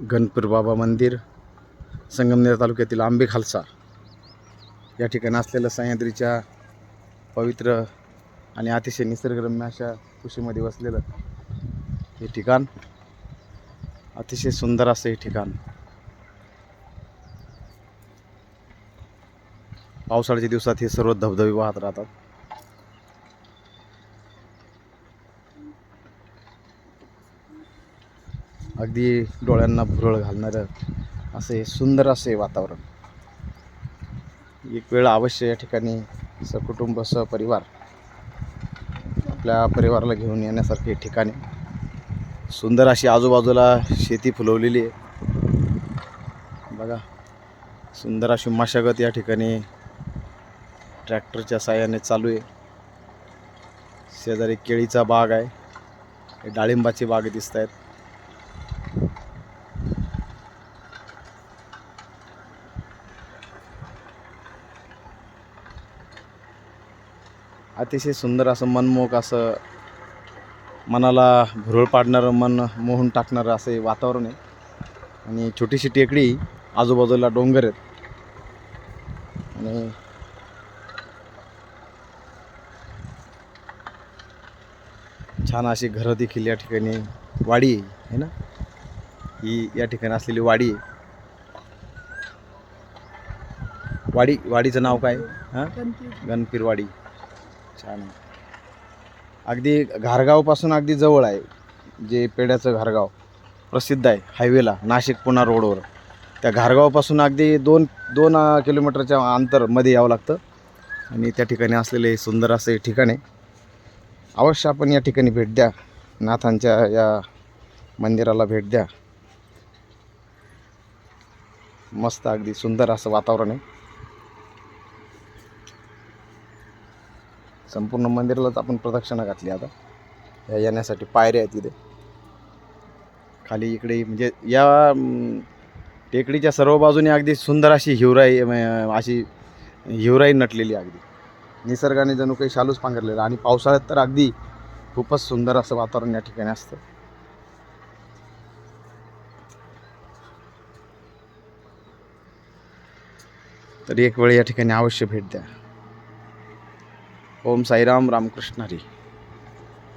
गणपूर बाबा मंदिर संगमनेर तालुक्यातील आंबे खालसा. या ठिकाणी असलेलं सह्याद्रीच्या पवित्र आणि अतिशय निसर्गरम्य अशा कुशीमध्ये वसलेलं हे ठिकाण अतिशय सुंदर असं हे ठिकाण. पावसाळ्याच्या दिवसात हे सर्व धबधबे वाहत राहतात. अगदी डोळ्यांना भुरळ घालणारं असे सुंदर असे वातावरण. एक वेळ अवश्य या ठिकाणी सकुटुंब सहपरिवार आपल्या परिवाराला घेऊन येण्यासारखे ठिकाणी सुंदर अशी आजूबाजूला शेती फुलवलेली आहे. बघा सुंदर अशी मशागत या ठिकाणी ट्रॅक्टरच्या साह्याने चालू आहे. शेजारी केळीचा बाग आहे. डाळिंबाची बाग दिसत आहेत अतिशय सुंदर असं मनमोहक असं मनाला भुरळ पाडणारं मन मोहून टाकणारं असं हे वातावरण आहे. आणि छोटीशी टेकडी आजूबाजूला डोंगर आहेत. आणि छान अशी घरं देखील या ठिकाणी वाडी आहे है ना? ही या ठिकाणी असलेली वाडी आहे. वाडी वाडीचं नाव काय? हां? गणपीरवाडी छान आहे. अगदी घारगावपासून अगदी जवळ आहे जे पेड्याचं घारगाव. प्रसिद्ध आहे हायवेला नाशिक पुणा रोडवर. त्या घारगावपासून अगदी दोन दोन किलोमीटरच्या अंतरमध्ये यावं लागतं. आणि त्या ठिकाणी असलेले हे सुंदर असं हे ठिकाण आहे. अवश्य आपण या ठिकाणी भेट द्या. नाथांच्या या मंदिराला भेट द्या. मस्त अगदी सुंदर असं वातावरण आहे. संपूर्ण मंदिरालाच आपण प्रदक्षिणा घातली आता. या येण्यासाठी पायऱ्या आहेत तिथे. खाली इकडे म्हणजे या टेकडीच्या सर्व बाजूने अगदी सुंदर अशी हिवराई अशी हिवराई नटलेली अगदी. निसर्गाने जणू काही शालूच पांघरलेलं आणि पावसाळ्यात तर अगदी खूपच सुंदर असं वातावरण या ठिकाणी असतं. तर एक वेळ या ठिकाणी अवश्य भेट द्या. ओम साईराम रामकृष्ण हरी.